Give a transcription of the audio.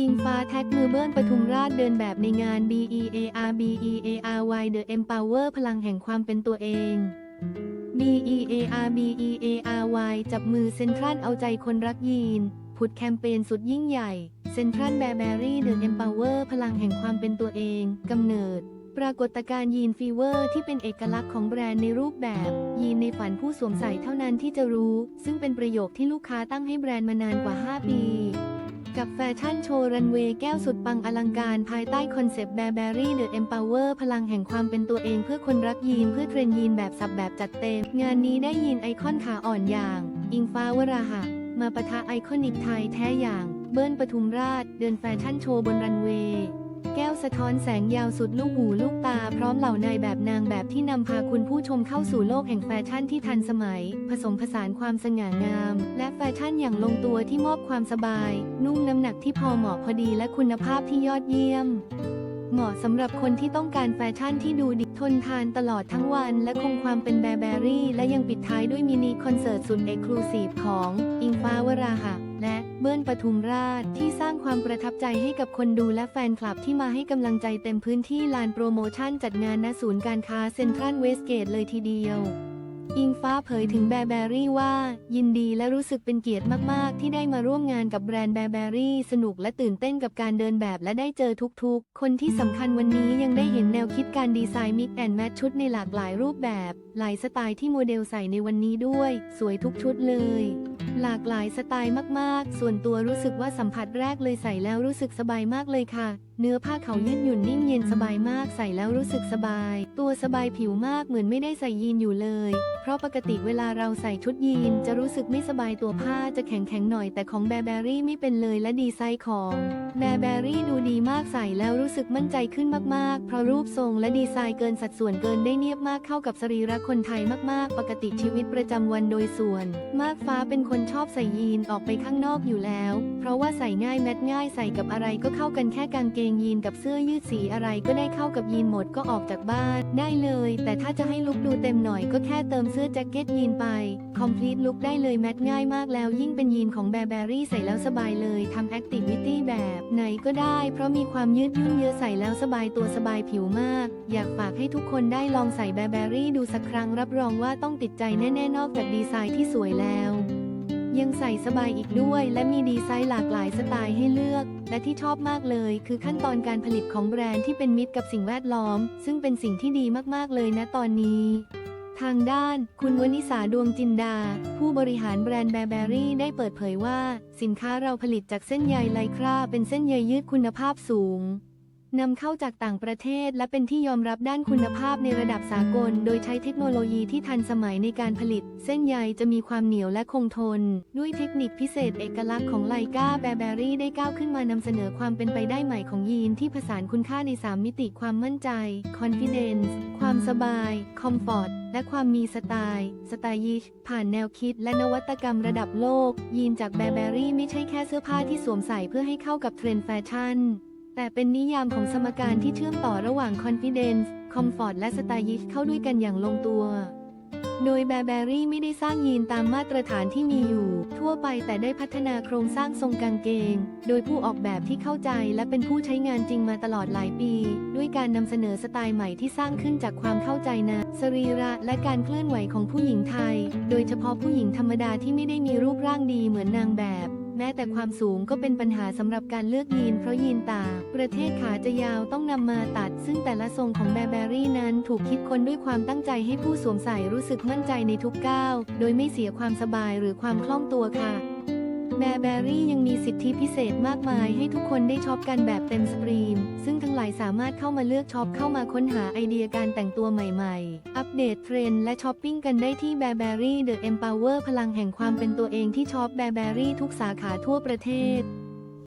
อิงฟ้าแท็กมือเบิ้ลปทุมราชเดินแบบในงาน BEAR BEARY The Empower พลังแห่งความเป็นตัวเอง BEAR BEARY จับมือเซ็นทรัลเอาใจคนรักยีน ผุดแคมเปญสุดยิ่งใหญ่เซ็นทรัลแบร์แบรี่เดอะ Empower พลังแห่งความเป็นตัวเองกำเนิด ปรากฏการณ์ยีนฟีเวอร์ที่เป็นเอกลักษณ์ของแบรนด์ในรูปแบบ ยีนในฝันผู้สวมใส่เท่านั้นที่จะรู้ ซึ่งเป็นประโยคที่ลูกค้าตั้งให้แบรนด์มานานกว่า 5 ปี กับแฟชั่นโชว์รันเวย์แก้วสุดปังอลังการภายใต้คอนเซปต์แบร์แบรี่เดอะเอ็มพาวเวอร์พลังแห่งความเป็นตัวเองเพื่อคนรักยีนเพื่อเทรนยีนแบบสับแบบจัดเต็ม งานนี้ได้ยีนไอคอนขาอ่อนอย่าง อิงฟ้าวราหะ มาปะทะไอคอนิกไทยแท้อย่าง เบิ้ลปทุมราช เดินแฟชั่นโชว์บนรันเวย์ แก้วสะท้อนแสงยาวสุดลูกหูลูกตาพร้อมเหล่านายแบบนางแบบที่นำพาคุณผู้ชมเข้าสู่โลกแห่งแฟชั่นที่ทันสมัย ผสมผสานความสง่างาม และแฟชั่นอย่างลงตัวที่มอบความสบาย นุ่มน้ำหนักที่พอเหมาะพอดีและคุณภาพที่ยอดเยี่ยม เหมาะสำหรับคนที่ต้องการแฟชั่นที่ดูดีทนทานตลอดทั้งวัน และคงความเป็นแบร์แบรี่ และยังปิดท้ายด้วยมินิคอนเสิร์ตสุดเอกลูซีฟของอิงฟ้าวราหะและเบิ้ลปทุมราชที่สร้างความประทับใจให้กับคนดูและแฟนคลับที่มาให้กำลังใจเต็มพื้นที่ลานโปรโมชั่นจัดงานณศูนย์การค้าเซ็นทรัลเวสเกตเลยทีเดียว อิงฟ้าเผยถึงแบร์แบรี่ว่า ยินดีและรู้สึกเป็นเกียรติมากๆ ที่ได้มาร่วมงานกับแบรนด์แบร์แบรี่สนุกและตื่นเต้นกับการเดินแบบและได้เจอทุกๆ คนที่สำคัญวันนี้ยังได้เห็นแนวคิดการดีไซน์มิกแอนแมทชุดในหลากหลายรูปแบบ หลายสไตล์ที่โมเดลใส่ในวันนี้ด้วย สวยทุกชุดเลย หลากหลายสไตล์มากๆ ส่วนตัวรู้สึกว่าสัมผัสแรกเลยใส่แล้วรู้สึกสบายมากเลยค่ะ เนื้อผ้าเขายืดหยุ่นนิ่มเย็นสบายมากใส่แล้วรู้สึกสบาย ตัวสบายผิวมากเหมือนไม่ได้ใส่ยีนอยู่เลย เพราะปกติเวลาเราใส่ชุดยีนจะรู้สึกไม่สบายตัวผ้าจะแข็งแข็งๆหน่อยแต่ของแบร์แบรี่ไม่เป็นเลยและดีไซน์ของแบร์แบรี่ดูดีมากใส่แล้วรู้สึกมั่นใจขึ้นมากๆ เพราะรูปทรงและดีไซน์เกินสัดส่วนเกินได้เนียบมากเข้ากับสรีระคนไทยมากๆ ปกติชีวิตประจำวันโดยส่วน มากฟ้าเป็นคนชอบใส่ยีนออกไปข้างนอกอยู่แล้ว เพราะว่าใส่ง่ายแมทง่ายใส่กับอะไรก็เข้ากันแค่กางเกงยีนกับเสื้อยืดสีอะไรก็ได้เข้ากับยีนหมดก็ออกจากบ้านได้เลย แต่ถ้าจะให้ลุคดูเต็มหน่อยก็แค่เติมเสื้อแจ็คเก็ตยีนไปคอมพลีทลุคได้เลยแมทง่ายมากแล้วยิ่งเป็นยีนของแบร์แบรี่ใส่แล้วสบายเลยทำแอคทิวิตี้แบบไหนก็ได้ เพราะมีความยืดยุ่นเยอะใส่แล้วสบายตัวสบายผิวมาก อยากฝากให้ทุกคนได้ลองใส่แบร์แบรี่ดูสักครั้งรับรองว่าต้องติดใจแน่ๆนอกจากดีไซน์ที่สวยแล้ว ยังใส่สบายอีกด้วย และมีดีไซน์หลากหลายสไตล์ให้เลือก และที่ชอบมากเลย คือขั้นตอนการผลิตของแบรนด์ที่เป็นมิตรกับสิ่งแวดล้อม ซึ่งเป็นสิ่งที่ดีมากๆเลยนะตอนนี้ ทางด้าน คุณวนิสาดวงจินดา ผู้บริหารแบรนด์แบร์แบรี่ได้เปิดเผยว่า สินค้าเราผลิตจากเส้นใยไลคราเป็นเส้นใยยืดคุณภาพสูง นำเข้าจากต่างประเทศ และเป็นที่ยอมรับด้านคุณภาพในระดับสากล โดยใช้เทคโนโลยีที่ทันสมัยในการผลิต เส้นใยจะมีความเหนียวและคงทน ด้วยเทคนิคพิเศษเอกลักษณ์ของไลกาแบร์แบรี่ได้ก้าวขึ้นมานำเสนอความเป็นไปได้ใหม่ของยีนที่ผสานคุณค่าใน 3 มิติความมั่นใจ confidence ความสบาย comfort และความมีสไตล์ สไตลิช ผ่านแนวคิดและนวัตกรรมระดับโลก ยีนจากแบร์แบรี่ไม่ใช่แค่เสื้อผ้าที่สวมใส่เพื่อให้เข้ากับเทรนด์แฟชั่น แต่เป็นนิยามของสมการที่เชื่อมต่อระหว่าง confidence comfort และ stylish เข้าด้วยกันอย่างลงตัว โดยแบร์แบรี่ไม่ได้สร้างยีนตามมาตรฐานที่มีอยู่ ทั่วไปแต่ได้พัฒนาโครงสร้างทรงกางเกง โดยผู้ออกแบบที่เข้าใจและเป็นผู้ใช้งานจริงมาตลอดหลายปี ด้วยการนำเสนอสไตล์ใหม่ที่สร้างขึ้นจากความเข้าใจนะสรีระและการเคลื่อนไหวของผู้หญิงไทย โดยเฉพาะผู้หญิงธรรมดาที่ไม่ได้มีรูปร่างดีเหมือนนางแบบ แม้แต่ความสูงก็เป็นปัญหาสำหรับการเลือกยีนเพราะยีนต่าง ประเทศขาจะยาวต้องนำมาตัด ซึ่งแต่ละทรงของแบร์แบรี่นั้นถูกคิดค้นด้วยความตั้งใจให้ผู้สวมใส่รู้สึกมั่นใจในทุกก้าว โดยไม่เสียความสบายหรือความคล่องตัวค่ะ แบร์แบรี่ยังมีสิทธิพิเศษมากมายให้ทุกคนได้ช็อปกันแบบเต็มสตรีม ซึ่งทั้งหลายสามารถเข้ามาเลือกช็อปเข้ามาค้นหาไอเดียการแต่งตัวใหม่ๆ อัปเดตเทรนด์และช้อปปิ้งกันได้ที่ b บ a r b e r r y The Empower พลังแห่งความเป็นตัวเองที่ช็อป b บ a r b e r r y ทุกสาขาทั่วประเทศ